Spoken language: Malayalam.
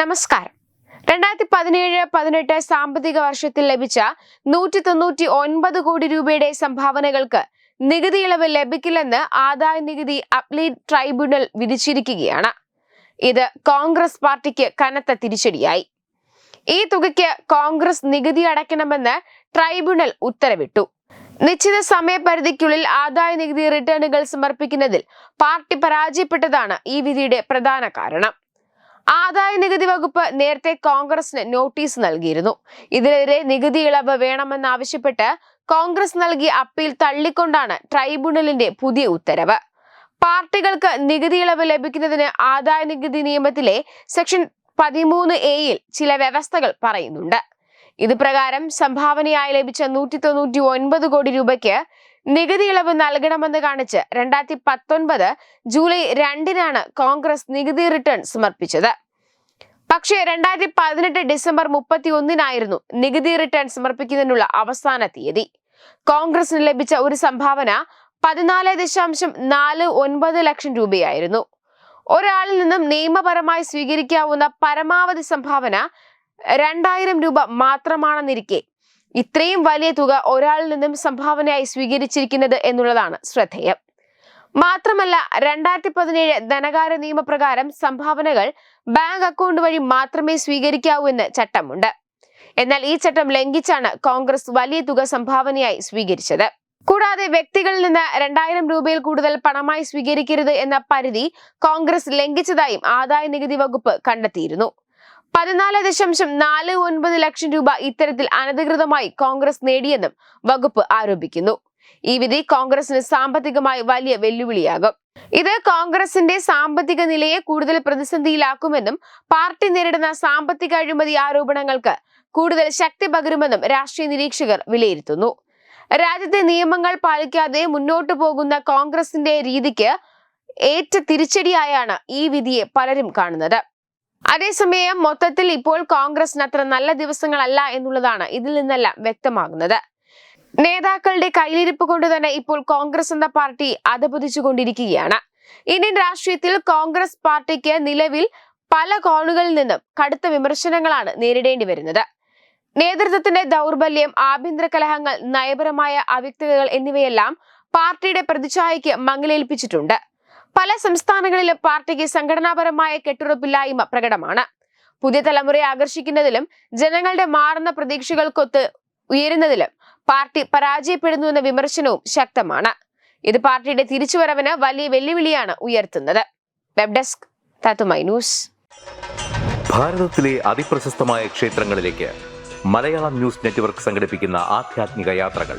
നമസ്കാരം. രണ്ടായിരത്തി പതിനേഴ് പതിനെട്ട് സാമ്പത്തിക വർഷത്തിൽ ലഭിച്ച നൂറ്റി തൊണ്ണൂറ്റി ഒൻപത് കോടി രൂപയുടെ സംഭാവനകൾക്ക് നികുതി ഇളവ് ലഭിക്കില്ലെന്ന് ആദായ നികുതി അപ്ലീറ്റ് ട്രൈബ്യൂണൽ വിധിച്ചിരിക്കുകയാണ്. ഇത് കോൺഗ്രസ് പാർട്ടിക്ക് കനത്ത തിരിച്ചടിയായി. ഈ തുകയ്ക്ക് കോൺഗ്രസ് നികുതി അടയ്ക്കണമെന്ന് ട്രൈബ്യൂണൽ ഉത്തരവിട്ടു. നിശ്ചിത സമയപരിധിക്കുള്ളിൽ ആദായ നികുതി റിട്ടേണുകൾ സമർപ്പിക്കുന്നതിൽ പാർട്ടി പരാജയപ്പെട്ടതാണ് ഈ വിധിയുടെ പ്രധാന കാരണം. ആദായ നികുതി വകുപ്പ് നേരത്തെ കോൺഗ്രസിന് നോട്ടീസ് നൽകിയിരുന്നു. ഇതിനെതിരെ നികുതി ഇളവ് വേണമെന്നാവശ്യപ്പെട്ട് കോൺഗ്രസ് നൽകിയ അപ്പീൽ തള്ളിക്കൊണ്ടാണ് ട്രൈബ്യൂണലിന്റെ പുതിയ ഉത്തരവ്. പാർട്ടികൾക്ക് നികുതി ഇളവ് ലഭിക്കുന്നതിന് ആദായ നികുതി നിയമത്തിലെ സെക്ഷൻ പതിമൂന്ന് എയിൽ ചില വ്യവസ്ഥകൾ പറയുന്നുണ്ട്. ഇത് പ്രകാരം സംഭാവനയായി ലഭിച്ച നൂറ്റി തൊണ്ണൂറ്റി ഒൻപത് കോടി രൂപയ്ക്ക് നികുതി ഇളവ് നൽകണമെന്ന് കാണിച്ച് രണ്ടായിരത്തി പത്തൊൻപത് ജൂലൈ രണ്ടിനാണ് കോൺഗ്രസ് നികുതി റിട്ടേൺ സമർപ്പിച്ചത്. പക്ഷേ രണ്ടായിരത്തി പതിനെട്ട് ഡിസംബർ മുപ്പത്തി ഒന്നിനായിരുന്നു നികുതി റിട്ടേൺ സമർപ്പിക്കുന്നതിനുള്ള അവസാന തീയതി. കോൺഗ്രസിന് ലഭിച്ച ഒരു സംഭാവന പതിനാല് ദശാംശം നാല് ഒൻപത് ലക്ഷം രൂപയായിരുന്നു. ഒരാളിൽ നിന്നും നിയമപരമായി സ്വീകരിക്കാവുന്ന പരമാവധി സംഭാവന രണ്ടായിരം രൂപ മാത്രമാണെന്നിരിക്കെ ഇത്രയും വലിയ തുക ഒരാളിൽ നിന്നും സംഭാവനയായി സ്വീകരിച്ചിരിക്കുന്നത് എന്നുള്ളതാണ് ശ്രദ്ധേയം. മാത്രമല്ല രണ്ടായിരത്തി പതിനേഴ് ധനകാര്യ നിയമപ്രകാരം സംഭാവനകൾ ബാങ്ക് അക്കൗണ്ട് വഴി മാത്രമേ സ്വീകരിക്കാവൂ എന്ന് ചട്ടമുണ്ട്. എന്നാൽ ഈ ചട്ടം ലംഘിച്ചാണ് കോൺഗ്രസ് വലിയ തുക സംഭാവനയായി സ്വീകരിച്ചത്. കൂടാതെ വ്യക്തികളിൽ നിന്ന് രണ്ടായിരം രൂപയിൽ കൂടുതൽ പണമായി സ്വീകരിക്കരുത് എന്ന പരിധി കോൺഗ്രസ് ലംഘിച്ചതായും ആദായ നികുതി വകുപ്പ് കണ്ടെത്തിയിരുന്നു. പതിനാല് ദശാംശം നാല് ഒൻപത് ലക്ഷം രൂപ ഇത്തരത്തിൽ അനധികൃതമായി കോൺഗ്രസ് നേടിയെന്നും വകുപ്പ് ആരോപിക്കുന്നു. ഈ വിധി കോൺഗ്രസിന് സാമ്പത്തികമായി വലിയ വെല്ലുവിളിയാകും. ഇത് കോൺഗ്രസിന്റെ സാമ്പത്തിക നിലയെ കൂടുതൽ പ്രതിസന്ധിയിലാക്കുമെന്നും പാർട്ടി നേരിടുന്ന സാമ്പത്തിക അഴിമതി ആരോപണങ്ങൾക്ക് കൂടുതൽ ശക്തി പകരുമെന്നും രാഷ്ട്രീയ നിരീക്ഷകർ വിലയിരുത്തുന്നു. രാജ്യത്തെ നിയമങ്ങൾ പാലിക്കാതെ മുന്നോട്ടു പോകുന്ന കോൺഗ്രസിന്റെ രീതിക്ക് ഏറ്റ തിരിച്ചടിയായാണ് ഈ വിധിയെ പലരും കാണുന്നത്. അതേസമയം മൊത്തത്തിൽ ഇപ്പോൾ കോൺഗ്രസിന് അത്ര നല്ല ദിവസങ്ങളല്ല എന്നുള്ളതാണ് ഇതിൽ നിന്നെല്ലാം വ്യക്തമാകുന്നത്. നേതാക്കളുടെ കയ്യിലിരിപ്പ് കൊണ്ട് തന്നെ ഇപ്പോൾ കോൺഗ്രസ് എന്ന പാർട്ടി അധപതിച്ചുകൊണ്ടിരിക്കുകയാണ്. ഇന്ത്യൻ രാഷ്ട്രീയത്തിൽ കോൺഗ്രസ് പാർട്ടിക്ക് നിലവിൽ പല കോണുകളിൽ നിന്നും കടുത്ത വിമർശനങ്ങളാണ് നേരിടേണ്ടി വരുന്നത്. നേതൃത്വത്തിന്റെ ദൗർബല്യം ആഭ്യന്തര കലഹങ്ങൾ നയപരമായ അവ്യക്തതകൾ എന്നിവയെല്ലാം പാർട്ടിയുടെ പ്രതിച്ഛായയ്ക്ക് മങ്ങലേൽപ്പിച്ചിട്ടുണ്ട്. പല സംസ്ഥാനങ്ങളിലും പാർട്ടിക്ക് സംഘടനാപരമായ കെട്ടുറപ്പില്ലായ്മ പ്രകടമാണ്. പുതിയ തലമുറയെ ആകർഷിക്കുന്നതിലും ജനങ്ങളുടെ മാറുന്ന പ്രതീക്ഷകൾക്കൊത്ത് ഉയരുന്നതിലും പാർട്ടി പരാജയപ്പെടുന്നു എന്ന വിമർശനവും ശക്തമാണ്. ഇത് പാർട്ടിയുടെ തിരിച്ചുവരവിന് വലിയ വെല്ലുവിളിയാണ് ഉയർത്തുന്നത്. വെബ് ഡെസ്ക് ന്യൂസ് ഭാരതത്തിലെ അതിപ്രശസ്തമായ ക്ഷേത്രങ്ങളിലേക്ക് മലയാളം ന്യൂസ് നെറ്റ്വർക്ക് സംഘടിപ്പിക്കുന്ന ആധ്യാത്മിക യാത്രകൾ.